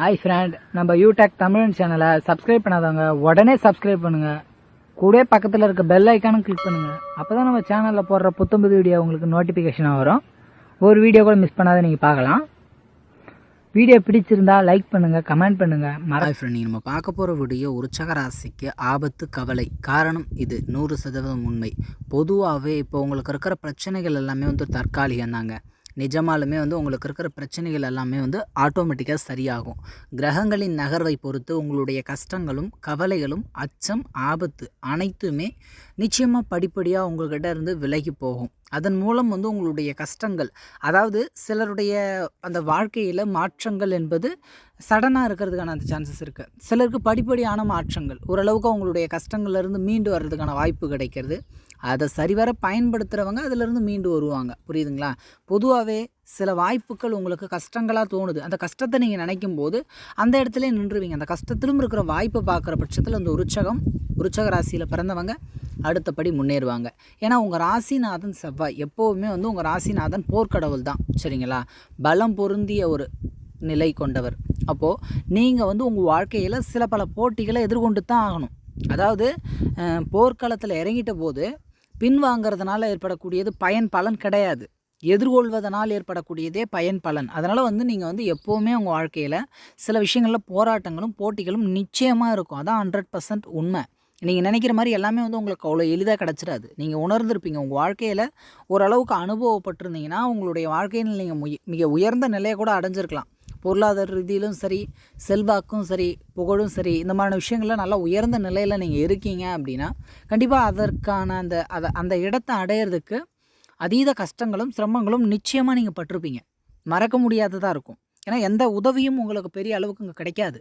Hi friend நம்ம யூடெக் தமிழ் சேனலை subscribe பண்ணாதவங்க உடனே சப்ஸ்கிரைப் பண்ணுங்க. கூட பக்கத்தில் இருக்க பெல் ஐக்கானும் கிளிக் பண்ணுங்க. அப்பதான் நம்ம சேனலில் போடுற புத்தம்புது வீடியோ உங்களுக்கு நோட்டிஃபிகேஷனாக வரும். ஒரு வீடியோ கூட மிஸ் பண்ணாத நீங்கள் பார்க்கலாம். வீடியோ பிடிச்சிருந்தா லைக் பண்ணுங்க கமெண்ட் பண்ணுங்க. மறாய் ஃப்ரெண்ட் ஃப்ரெண்ட் நம்ம பார்க்க போகிற வீடியோ உற்சக ராசிக்கு ஆபத்து கவலை. காரணம் இது. நூறு சதவீதம் உண்மை. பொதுவாகவே இப்போ உங்களுக்கு இருக்கிற பிரச்சனைகள் எல்லாமே வந்து தற்காலிகம் தாங்க நிஜமாலுமே வந்து உங்களுக்கு இருக்கிற பிரச்சனைகள் எல்லாமே வந்து ஆட்டோமேட்டிக்காக சரியாகும். கிரகங்களின் நகர்வை பொறுத்து உங்களுடைய கஷ்டங்களும் கவலைகளும் அச்சம் ஆபத்து அனைத்துமே நிச்சயமாக படிப்படியாக உங்கள்கிட்ட இருந்து விலகி போகும். அதன் மூலம் வந்து உங்களுடைய கஷ்டங்கள் அதாவது சிலருடைய அந்த வாழ்க்கையில் மாற்றங்கள் என்பது சடனாக இருக்கிறதுக்கான அந்த சான்சஸ் இருக்குது சிலருக்கு படிப்படியான மாற்றங்கள் ஓரளவுக்கு அவங்களுடைய கஷ்டங்கள்லேருந்து மீண்டு வர்றதுக்கான வாய்ப்பு கிடைக்கிறது. அதை சரிவர பயன்படுத்துகிறவங்க அதிலிருந்து மீண்டு வருவாங்க. புரியுதுங்களா? பொதுவாகவே சில வாய்ப்புகள் உங்களுக்கு கஷ்டங்களாக தோணுது. அந்த கஷ்டத்தை நீங்கள் நினைக்கும் போது அந்த இடத்துல நின்றுவீங்க. அந்த கஷ்டத்திலும் இருக்கிற வாய்ப்பை பார்க்குற பட்சத்தில் அந்த உற்சகம் உற்சக ராசியில் பிறந்தவங்க அடுத்தபடி முன்னேறுவாங்க. ஏன்னா உங்கள் ராசிநாதன் செவ்வாய். எப்போவுமே வந்து உங்கள் ராசிநாதன் போர்க்கடவுள் தான். சரிங்களா? பலம் பொருந்திய ஒரு நிலை கொண்டவர். அப்போது நீங்கள் வந்து உங்கள் வாழ்க்கையில் சில பல போட்டிகளை எதிர்கொண்டு தான் ஆகணும். அதாவது போர்க்களத்தில் இறங்கிட்ட போது பின்வாங்கிறதுனால ஏற்படக்கூடியது பயன் பலன் கிடையாது. எதிர்கொள்வதனால் ஏற்படக்கூடியதே பயன் பலன். அதனால் வந்து நீங்கள் வந்து எப்போவுமே உங்கள் வாழ்க்கையில் சில விஷயங்களில் போராட்டங்களும் போட்டிகளும் நிச்சயமாக இருக்கும். அதான் ஹண்ட்ரட் பர்சன்ட் உண்மை. நீங்கள் நினைக்கிற மாதிரி எல்லாமே வந்து உங்களுக்கு அவ்வளோ எளிதாக கிடச்சிடாது. நீங்கள் உணர்ந்திருப்பீங்க. உங்கள் வாழ்க்கையில் ஓரளவுக்கு அனுபவப்பட்டிருந்தீங்கன்னா உங்களுடைய வாழ்க்கையில் நீங்கள் முய- மிக உயர்ந்த நிலையை கூட அடைஞ்சிருக்கலாம். பொருளாதார ரீதியிலும் சரி செல்வாக்கும் சரி புகழும் சரி இந்த மாதிரியான விஷயங்கள்ல நல்லா உயர்ந்த நிலையில் நீங்கள் இருக்கீங்க அப்படின்னா கண்டிப்பாக அதற்கான அந்த அதை அந்த இடத்தை அடையிறதுக்கு அதீத கஷ்டங்களும் சிரமங்களும் நிச்சயமாக நீங்கள் பட்டிருப்பீங்க. மறக்க முடியாததாக இருக்கும். ஏன்னா எந்த உதவியும் உங்களுக்கு பெரிய அளவுக்கு இங்கே கிடைக்காது.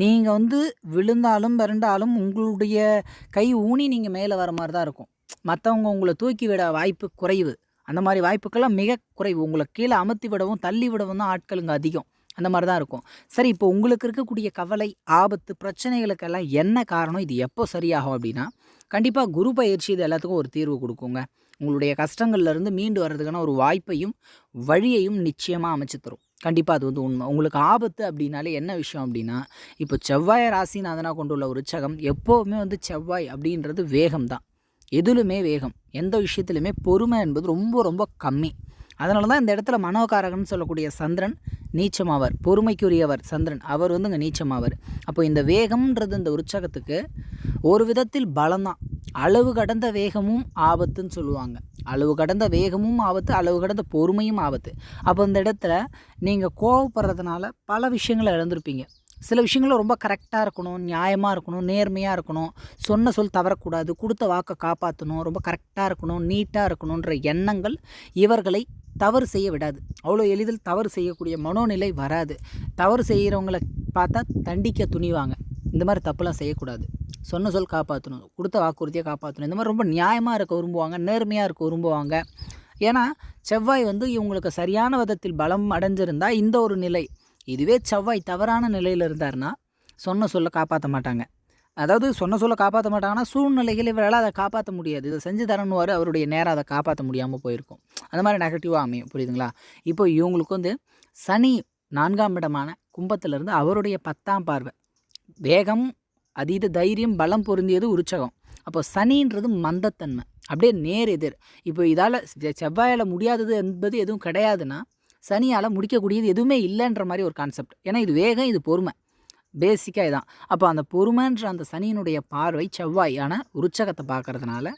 நீங்கள் வந்து விழுந்தாலும் பிறண்டாலும் உங்களுடைய கை ஊனி நீங்கள் மேலே வர மாதிரி தான் இருக்கும். மற்றவங்க உங்களை தூக்கி விட வாய்ப்பு குறைவு. அந்த மாதிரி வாய்ப்புக்கெல்லாம் மிக குறைவு. உங்களை கீழே அமர்த்தி விடவும் தள்ளி விடவும் தான் ஆட்கள் இங்கே அதிகம். அந்த மாதிரி தான் இருக்கும். சரி இப்போ உங்களுக்கு இருக்கக்கூடிய கவலை ஆபத்து பிரச்சனைகளுக்கெல்லாம் என்ன காரணம்? இது எப்போ சரியாகும் அப்படின்னா கண்டிப்பாக குரு பயிற்சி இது எல்லாத்துக்கும் ஒரு தீர்வு கொடுக்குங்க. உங்களுடைய கஷ்டங்கள்லேருந்து மீண்டு வர்றதுக்கான ஒரு வாய்ப்பையும் வழியையும் நிச்சயமாக அமைச்சு தரும். கண்டிப்பாக அது வந்து உண்மை. உங்களுக்கு ஆபத்து அப்படின்னாலே என்ன விஷயம் அப்படின்னா இப்போ செவ்வாய் ராசிநாதனாக கொண்டுள்ள ஒரு உற்சகம் எப்போவுமே வந்து செவ்வாய் அப்படின்றது வேகம் தான் எதிலுமே வேகம் எந்த விஷயத்துலையுமே பொறுமை என்பது ரொம்ப ரொம்ப கம்மி. அதனால தான் இந்த இடத்துல மனோகாரகன் சொல்லக்கூடிய சந்திரன் நீச்சமாவார். பொறுமைக்குரியவர் சந்திரன். அவர் வந்து இங்கே நீச்சமாவார். அப்போ இந்த வேகம்ன்றது இந்த உற்சாகத்துக்கு ஒரு விதத்தில் பலம்தான். அளவு கடந்த வேகமும் ஆபத்துன்னு சொல்லுவாங்க. அளவு கடந்த வேகமும் ஆபத்து அளவு கடந்த பொறுமையும் ஆபத்து. அப்போ இந்த இடத்துல நீங்கள் கோவப்படுறதுனால பல விஷயங்களை இழந்திருப்பீங்க. சில விஷயங்களும் ரொம்ப கரெக்டாக இருக்கணும் நியாயமாக இருக்கணும் நேர்மையாக இருக்கணும். சொன்ன சொல் தவறக்கூடாது கொடுத்த வாக்கை காப்பாற்றணும் ரொம்ப கரெக்டாக இருக்கணும் நீட்டாக இருக்கணுன்ற எண்ணங்கள் இவர்களை தவறு செய்ய விடாது. அவ்வளோ எளிதில் தவறு செய்யக்கூடிய மனோநிலை வராது. தவறு செய்கிறவங்கள பார்த்தா தண்டிக்க துணிவாங்க. இந்த மாதிரி தப்புலாம் செய்யக்கூடாது. சொன்ன சொல் காப்பாற்றணும் கொடுத்த வாக்குறுதியை காப்பாற்றணும் இந்த மாதிரி ரொம்ப நியாயமாக இருக்க விரும்புவாங்க. நேர்மையாக இருக்க விரும்புவாங்க. ஏன்னா செவ்வாய் வந்து இவங்களுக்கு சரியான விதத்தில் பலம் அடைஞ்சிருந்தால் இந்த ஒரு நிலை. இதுவே செவ்வாய் தவறான நிலையில் இருந்தாருன்னா சொன்ன சொல்ல காப்பாற்ற மாட்டாங்க. அதாவது சொன்ன சொல்ல காப்பாற்ற மாட்டாங்கன்னா சூழ்நிலைகள் இவரால் அதை காப்பாற்ற முடியாது. இதை செஞ்சு தரணுவார் அவருடைய நேரம் அதை காப்பாற்ற முடியாமல் போயிருக்கும். அந்த மாதிரி நெகட்டிவாக அமையும். புரியுதுங்களா? இப்போ இவங்களுக்கு வந்து சனி நான்காம் இடமான கும்பத்திலிருந்து அவருடைய பத்தாம் பார்வை. வேகம் அதீத தைரியம் பலம் பொருந்தியது உற்சகம். அப்போ சனின்றது மந்தத்தன்மை. அப்படியே நேர் எதிர். இப்போ இதால் செவ்வாயால் முடியாதது என்பது எதுவும் கிடையாதுன்னா சனியால் முடிக்கக்கூடியது எதுவுமே இல்லைன்ற மாதிரி ஒரு கான்செப்ட் ஏன்னா இது வேகம் இது பொறுமை. பேசிக்காக இதான். அப்போ அந்த பொறுமைன்ற அந்த சனியினுடைய பார்வை செவ்வாயான உற்சகத்தை பார்க்கறதுனால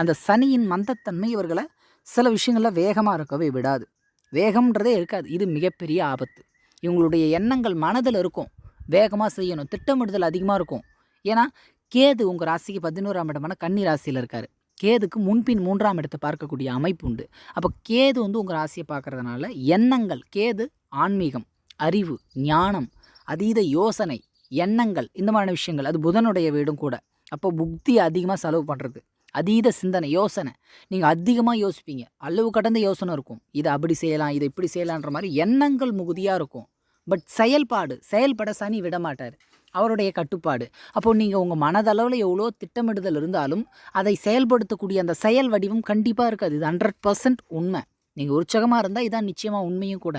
அந்த சனியின் மந்தத்தன்மை இவர்களை சில விஷயங்களில் வேகமாக இருக்கவே விடாது. வேகம்ன்றதே இருக்காது. இது மிகப்பெரிய ஆபத்து. இவங்களுடைய எண்ணங்கள் மனதில் இருக்கும். வேகமாக செய்யணும். திட்டமிடுதல் அதிகமாக இருக்கும். ஏன்னா கேது உங்கள் ராசிக்கு பதினோராம் இடமான கன்னி ராசியில் இருக்கார். கேதுக்கு முன்பின் மூன்றாம் இடத்தை பார்க்கக்கூடிய அமைப்பு உண்டு. அப்போ கேது வந்து உங்கள் ராசியை பார்க்கறதுனால எண்ணங்கள் கேது ஆன்மீகம் அறிவு ஞானம் அதீத யோசனை எண்ணங்கள் இந்த மாதிரியான விஷயங்கள். அது புதனுடைய வீடும் கூட. அப்போ புக்தி அதிகமாக செலவு பண்ணுறது அதீத சிந்தனை யோசனை. நீங்கள் அதிகமாக யோசிப்பீங்க. அளவு கடந்த யோசனை இருக்கும். இதை அப்படி செய்யலாம் இதை இப்படி செய்யலான்ற மாதிரி எண்ணங்கள் மிகுதியாக இருக்கும். பட் செயல்பாடு செயல்பட சனி விட மாட்டார். அவருடைய கட்டுப்பாடு. அப்போ நீங்கள் உங்கள் மனதளவில் எவ்வளோ திட்டமிடுதல் இருந்தாலும் அதை செயல்படுத்தக்கூடிய அந்த செயல் வடிவம் கண்டிப்பாக இருக்காது. இது ஹண்ட்ரட் பர்சன்ட் உண்மை. நீங்கள் உற்சகமாக இருந்தால் இதான் நிச்சயமாக உண்மையும் கூட.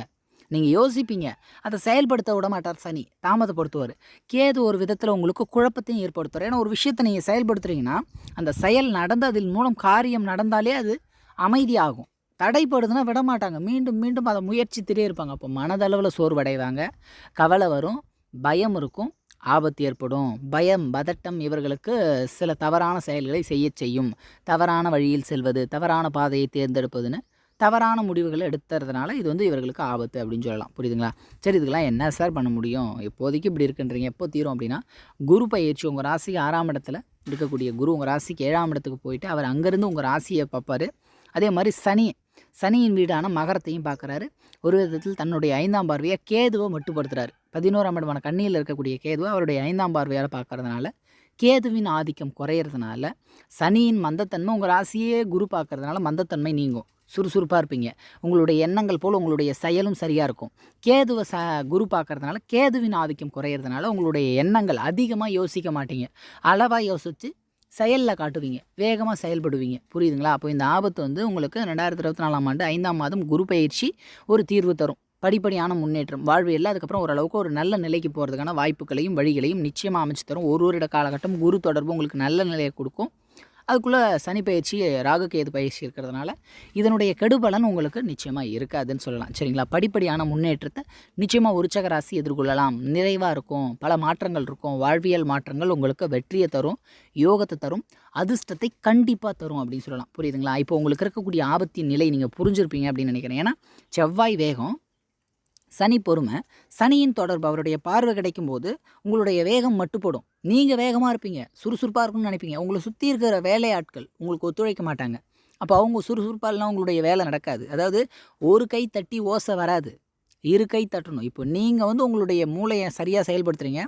நீங்கள் யோசிப்பீங்க. அதை செயல்படுத்த விட மாட்டார் சனி. தாமதப்படுத்துவார். கேது ஒரு விதத்தில் உங்களுக்கு குழப்பத்தையும் ஏற்படுத்துவார். ஏன்னா ஒரு விஷயத்தை நீங்கள் செயல்படுத்துறீங்கன்னா அந்த செயல் நடந்து அதில் மூலம் காரியம் நடந்தாலே அது அமைதியாகும். தடைப்படுதுன்னா விட மாட்டாங்க மீண்டும் மீண்டும் அதை முயற்சித்திட்டே இருப்பாங்க. அப்போ மனதளவில் சோர்வடைவாங்க. கவலை வரும். பயம் இருக்கும். ஆபத்து ஏற்படும். பயம் பதட்டம் இவர்களுக்கு சில தவறான செயல்களை செய்யச் செய்யும். தவறான வழியில் செல்வது தவறான பாதையை தேர்ந்தெடுப்பதுன்னு தவறான முடிவுகளை எடுத்துறதுனால இது வந்து இவர்களுக்கு ஆபத்து அப்படின்னு சொல்லலாம். புரியுதுங்களா? சரி இதுக்கெல்லாம் என்ன சார் பண்ண முடியும்? இப்போதைக்கு இப்படி இருக்குன்றீங்க. எப்போ தீரும் அப்படின்னா குரு பயிற்சி உங்கள் ராசிக்கு ஆறாம் இடத்துல இருக்கக்கூடிய குரு உங்கள் ராசிக்கு ஏழாம் இடத்துக்கு போயிட்டு அவர் அங்கேருந்து உங்கள் ராசியை பார்ப்பார். அதே மாதிரி சனி சனியின் வீடான மகரத்தையும் பார்க்குறாரு. ஒரு விதத்தில் தன்னுடைய ஐந்தாம் பார்வையை கேதுவை மட்டுப்படுத்துறாரு. பதினோராம் இடமான கண்ணியில் இருக்கக்கூடிய கேதுவை அவருடைய ஐந்தாம் பார்வையால் பார்க்கறதுனால கேதுவின் ஆதிக்கம் குறையிறதுனால சனியின் மந்தத்தன்மை உங்கள் ராசியே குரு பார்க்கறதுனால மந்தத்தன்மை நீங்கும். சுறுசுறுப்பாக இருப்பீங்க. உங்களுடைய எண்ணங்கள் போல் உங்களுடைய செயலும் சரியாக இருக்கும். கேதுவை ச குரு பார்க்கறதுனால கேதுவின் ஆதிக்கம் குறையிறதுனால உங்களுடைய எண்ணங்கள் அதிகமாக யோசிக்க மாட்டீங்க. அளவாக யோசித்து செயலில் காட்டுவீங்க. வேகமாக செயல்படுவீங்க. புரியுதுங்களா? அப்போ இந்த ஆபத்து வந்து உங்களுக்கு ரெண்டாயிரத்தி இருபத்தி நாலாம் ஆண்டு ஐந்தாம் மாதம் குரு பயிற்சி ஒரு தீர்வு தரும். படிப்படியான முன்னேற்றம். வாழ்வியல் அதுக்கப்புறம் ஓரளவுக்கு ஒரு நல்ல நிலைக்கு போகிறதுக்கான வாய்ப்புகளையும் வழிகளையும் நிச்சயமாக அமைச்சு தரும். ஒரு ஒரு இட காலகட்டம் குரு தொடர்பு உங்களுக்கு நல்ல நிலையை கொடுக்கும். அதுக்குள்ளே சனி பயிற்சி ராகுகேது பயிற்சி இருக்கிறதுனால இதனுடைய கெடுபலன் உங்களுக்கு நிச்சயமாக இருக்காதுன்னு சொல்லலாம். சரிங்களா? படிப்படியான முன்னேற்றத்தை நிச்சயமாக உற்சக ராசி எதிர்கொள்ளலாம். நிறைவாக இருக்கும் பல மாற்றங்கள் இருக்கும். வாழ்வியல் மாற்றங்கள் உங்களுக்கு வெற்றியை தரும் யோகத்தை தரும் அதிர்ஷ்டத்தை கண்டிப்பாக தரும் அப்படின்னு சொல்லலாம். புரியுதுங்களா? இப்போ உங்களுக்கு இருக்கக்கூடிய ஆபத்தின் நிலை நீங்கள் புரிஞ்சிருப்பீங்க அப்படின்னு நினைக்கிறேன். ஏன்னா செவ்வாய் வேகம் சனி பொறுமை சனியின் தொடர்பு அவருடைய பார்வை கிடைக்கும் போது உங்களுடைய வேகம் மட்டுப்படும் நீங்கள் வேகமாக இருப்பீங்க சுறுசுறுப்பாக இருக்கும்னு நினைப்பீங்க. உங்களை சுற்றி இருக்கிற வேலையாட்கள் உங்களுக்கு ஒத்துழைக்க மாட்டாங்க. அப்போ அவங்க சுறுசுறுப்பாலாம் உங்களுடைய வேலை நடக்காது. அதாவது ஒரு கை தட்டி ஓசை வராது. இரு கை தட்டணும். இப்போ நீங்கள் வந்து உங்களுடைய மூளையை சரியாக செயல்படுத்துகிறீங்க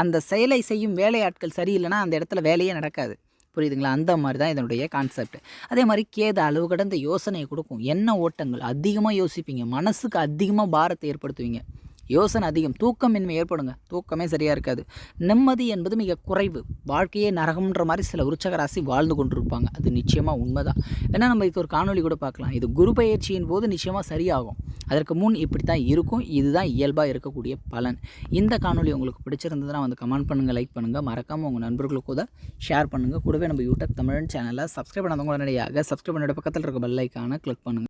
அந்த செயலை செய்யும் வேலையாட்கள் சரியில்லைன்னா அந்த இடத்துல வேலையே நடக்காது. புரியுதுங்களா? அந்த மாதிரி தான் இதனுடைய கான்செப்ட் அதே மாதிரி கேது அளவு கடந்த யோசனையை கொடுக்கும். என்ன ஓட்டங்கள் அதிகமாக யோசிப்பீங்க. மனசுக்கு அதிகமாக பாரத்தை ஏற்படுத்துவீங்க. யோசனை அதிகம். தூக்கமின்மை ஏற்படுங்க. தூக்கமே சரியாக இருக்காது. நிம்மதி என்பது மிக குறைவு. வாழ்க்கையே நரகம்ன்ற மாதிரி சில உற்சக ராசி வாழ்ந்து கொண்டிருப்பாங்க. அது நிச்சயமாக உண்மைதான். வேணால் நம்ம இதுக்கு ஒரு காணொலி கூட பார்க்கலாம். இது குரு பயிற்சியின் போது நிச்சயமாக சரியாகும். அதற்கு முன் இப்படி தான் இருக்கும். இதுதான் இயல்பாக இருக்கக்கூடிய பலன். இந்த காணொலி உங்களுக்கு பிடிச்சிருந்ததுன்னா வந்து கமெண்ட் பண்ணுங்கள் லைக் பண்ணுங்கள் மறக்காமல் உங்கள் நண்பர்களுக்கு கூட ஷேர் பண்ணுங்கள் கூடவே நம்ம யூடியூப் தமிழ் சேனலை சப்ஸ்கிரைப் பண்ணாதவங்க உடனடியாக சப்ஸ்கிரைப் பண்ணியோட பக்கத்தில் இருக்க பெல் ஐக்கானை கிளிக் பண்ணுங்கள்